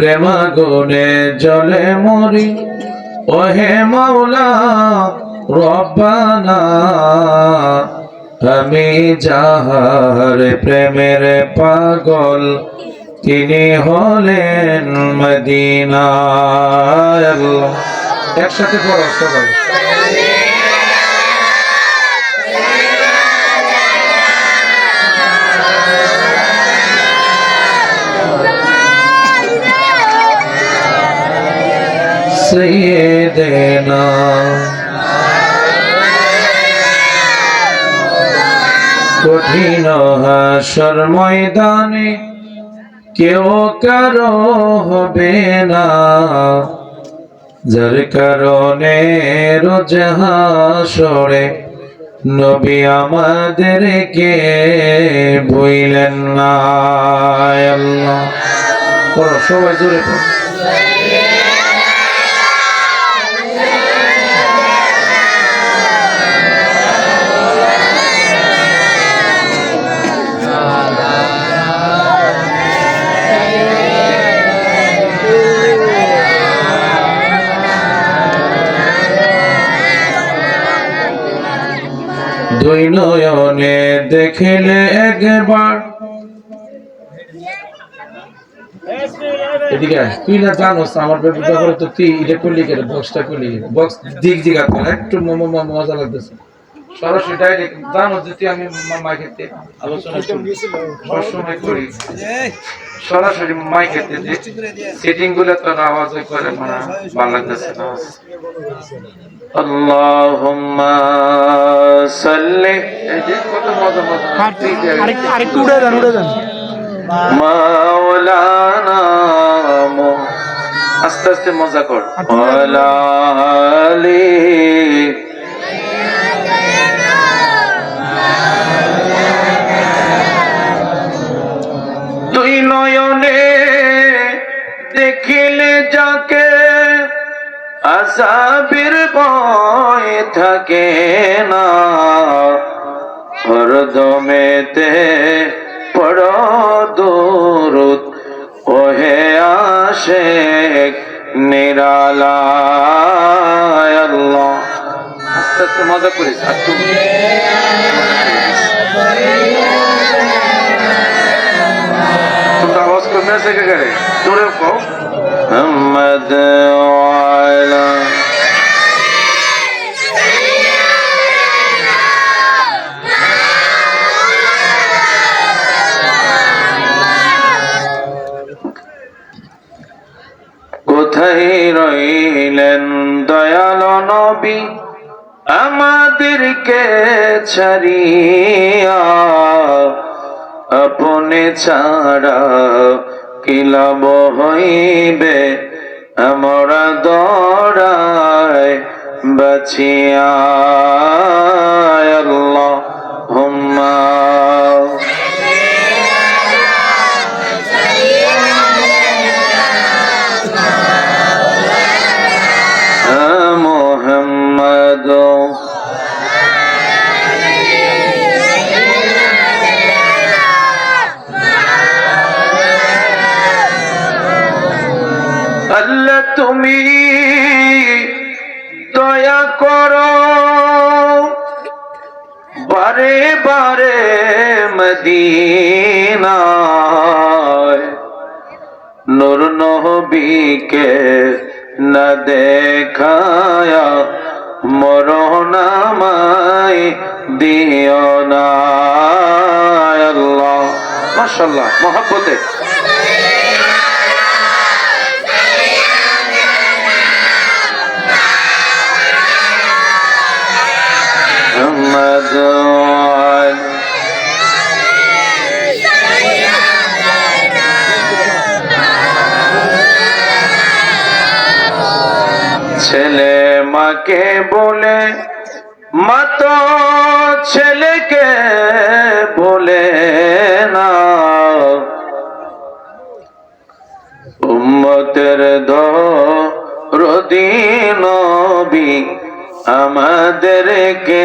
প্রেমাগুনে জলে মরি। ওহে মাওলা, রব্বানা, আমি যাহার প্রেমের পাগল, তিনি হলেন মদিনা একসাথে পড়ো সবাই। সৈয়দেনা কঠিন হাসর ময়দানে কেউ কারও হবে না। যার কারণে রোজ হাসরে নবী আমাদেরকে বইলেন না। আল্লাহ। সবাই জোরে দুই নয়নে দেখলে একবার। এদিকে। তুই না জানোস আমার বেবি ব্যাপারে তো তুই এটা করলি কেন? বক্সটা করলি বক্স দিক আপনার একটু মোমো মজা লাগতেছে। সরাসরি ডাইরেক্ট আমি মাইকেতে আলোচনা করি সবসময় করি। সরাসরি মাইকেতে যে সেটিংগুলো তো আওয়াজ করে মানে ভালো লাগতেছে না আস্তে আস্তে মজা কর। ওয়ালা আসাবির ভয় থাকে না। হরদমেতে পড় দুরুদ, ওহে আসে আস্তে মজা করিস আওয়াজ কমে আছে কে করে জোরে কও। ছাড়িয়া আপনি ছাড়া কিলাব হইবে? আমরা দড়ায় বাছিয়া আল্লাহ হুম্মা দয়া করো। বারে বারে মদিনায় নূর নবীকে না দেখায়া মরণামাই দিও না আল্লাহ। মহাব্বতে। ছেলে মাকে বলে মা তো ছেলেকে বলে না। উম্মতের দরদিনবী আমাদেরকে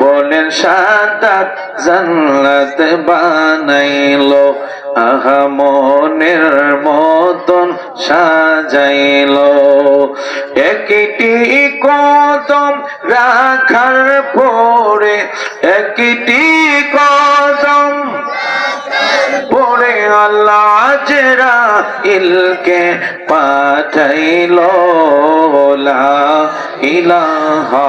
বলেন সাদাত জান্নাত বানাইল, আহা মনের মতন সাজাইল। একটি কদম রাখার পরে, একটি কদম পরে আল্লাহ জেরা ইলকে পাঠাইল ইলাহা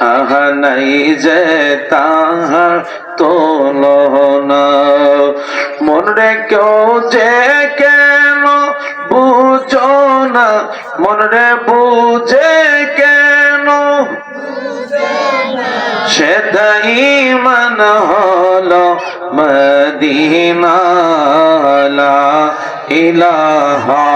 আহা নাই যে তাহার তোলনা। মন রে কেউ যে কেন বুঝো না মন রে বুঝে কেন সেটাই মান হলো মদিনা ইলাহা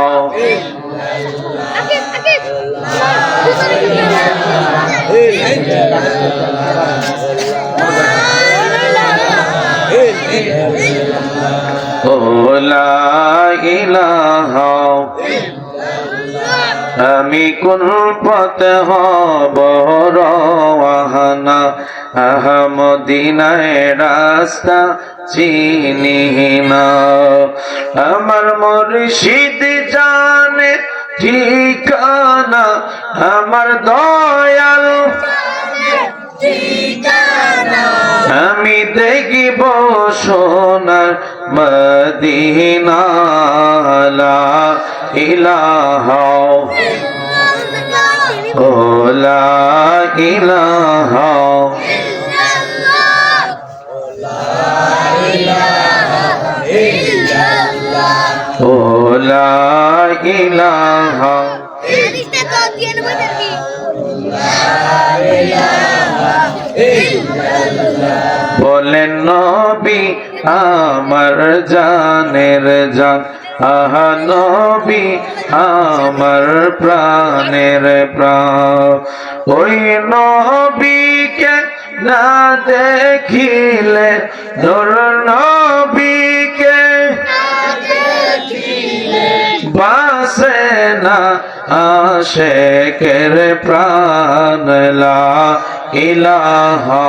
আমি কোন পথে হব রওয়ানা আহমদিনায় রাস্তা চিনি না আমার মুর্শিদ জানে ঠিকানা, আমার দয়াল আমি দেখিব সোনার মদিনা লা ইলাহা ও লা ইলাহা ও লা ইলাহা বলেন নবী, আমার জানের জান। আহা, নবী, আমার প্রাণের প্রাণ। ওই নবীকে না দেখিলে ধর নবীকে বাসে না আশেকের প্রাণ। লা ইলাহা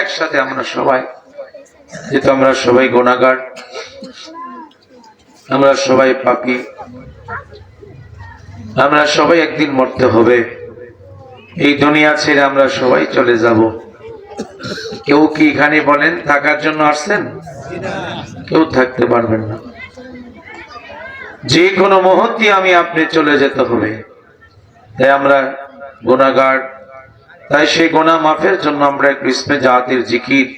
একসাথে আমরা সবাই, যেহেতু আমরা সবাই গুনাহগার, আমরা সবাই পাপী, আমরা সবাই একদিন মরতে হবে। এই দুনিয়া ছেড়ে আমরা সবাই চলে যাব। কেউ কি এখানে বলেন, থাকার জন্য আসছেন? কেউ থাকতে পারবেন না। যে কোনো মুহূর্তে আমি আপনি চলে যেতে হবে। তাই আমরা গুণাগার তাই সেই গোনা মাফের জন্য আমরা একটু ইসমে জাতির জিকির,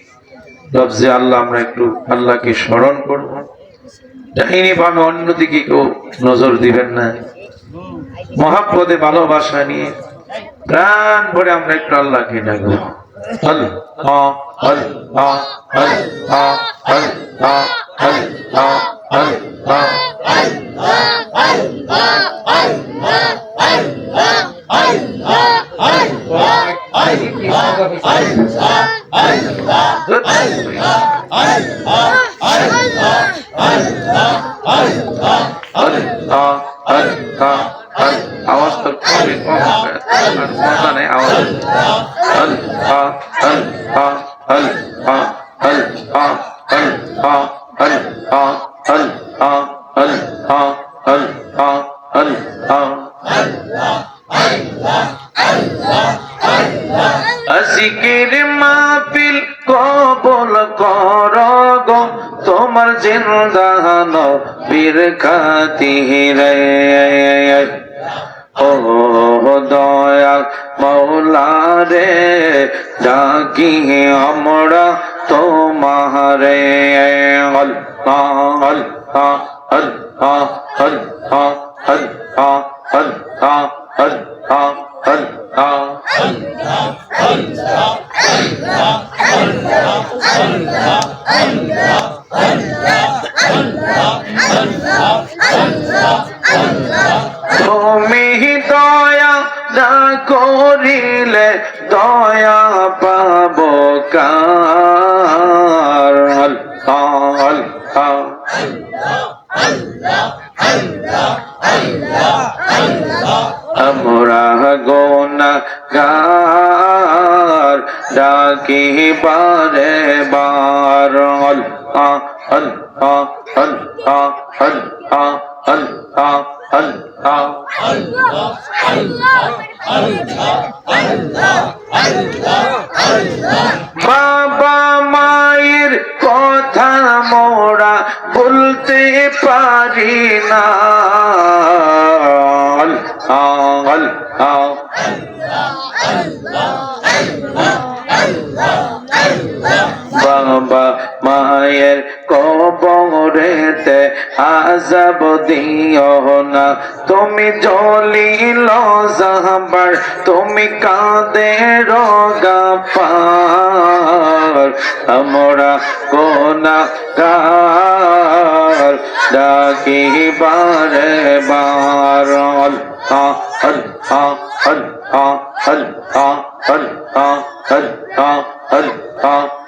লফজে আল্লাহ আমরা একটু আল্লাহকে স্মরণ করব। ডাইনি ভাবে অন্যদিকে কেউ নজর দিবেন না। মহাপদে ভালোবাসা নিয়ে প্রাণ ভরে আমরা একটু আল্লাহকে ডাকবো। আল্লাহ আল্লাহ আল্লাহ আল্লাহ আল্লাহ আল্লাহ। Huh? ذکر پو بول گا راگو تو مر جنگ پھر رہے হল হা হল হা হল হা হল হা হল হা হল হা হল হা। তুমি আমরা গোনা গার ডাকি বারে বার। আল্লাহ আল্লাহ আল্লাহ। আল্লাহ আল্লাহ আল্লাহ। বাবা মায়ের কথা মোরা বলতে পারি না। বাবা মায়ের تمی لڑ دے رپ ہم کو دگی بار بار ہل ہل ہل ہل ہل ہل ہ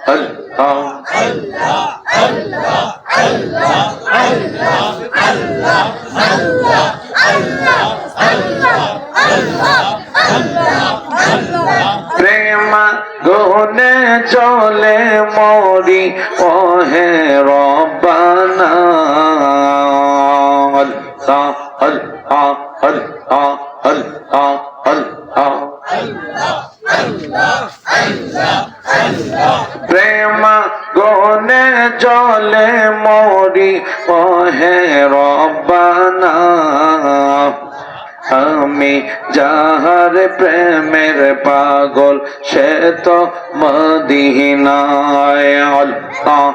প্রেম গনে জলে মরি ওহে রব্বানা। আমি যাহার প্রেমের পাগল সে তো মদিনায়। আল্লাহ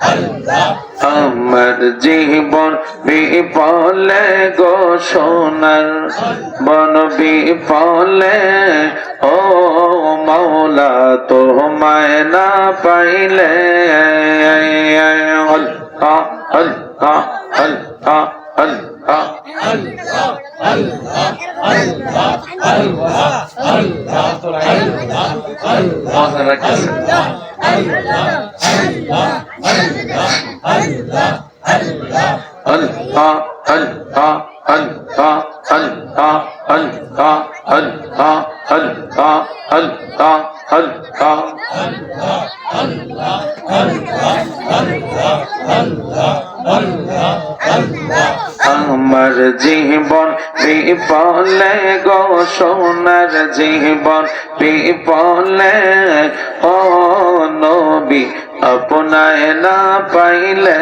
আমার জীবন বিপলে গো সোনার বন বিপলে ও মৌলা তোমায় না পাইলে আল্লাহ আল্লাহ আল্লাহ আল্লাহ মজা রাখতেছে আল্লাহ আল্লাহ আল্লাহ আল্লাহ আল্লাহ আল্লাহ আল্লাহ আল্লাহ আল্লাহ আমার জীবন বিপলে গো, সোনার জীবন বিপলে, ও নবী আপনায় না পাইলে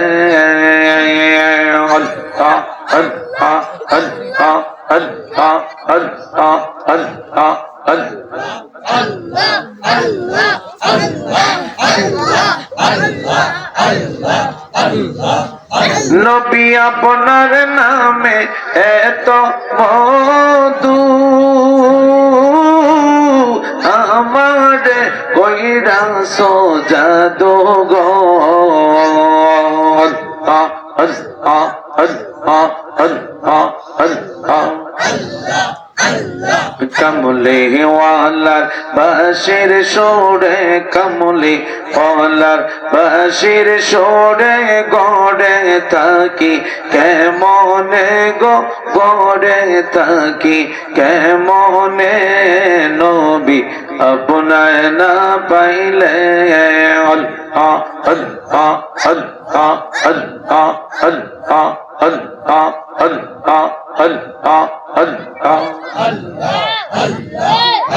নবী আপনার নামে এত মধু আমার কইরা সোজা দো গো আল্লাহ আল্লাহ আল্লাহ আল্লাহ আল্লাহ কমলে ওয়ালার বাসির সোরে, কমলে ওয়ালার বাসির সোরে, গড়ে থাকি কেমনে গো, গড়ে থাকি কেমনে নবী আপনায় না পাইলে? আল্লাহ আল্লাহ আল্লাহ আল্লাহ আল্লাহ আল্লাহ আল্লাহ আল্লাহ আল্লাহ। Allah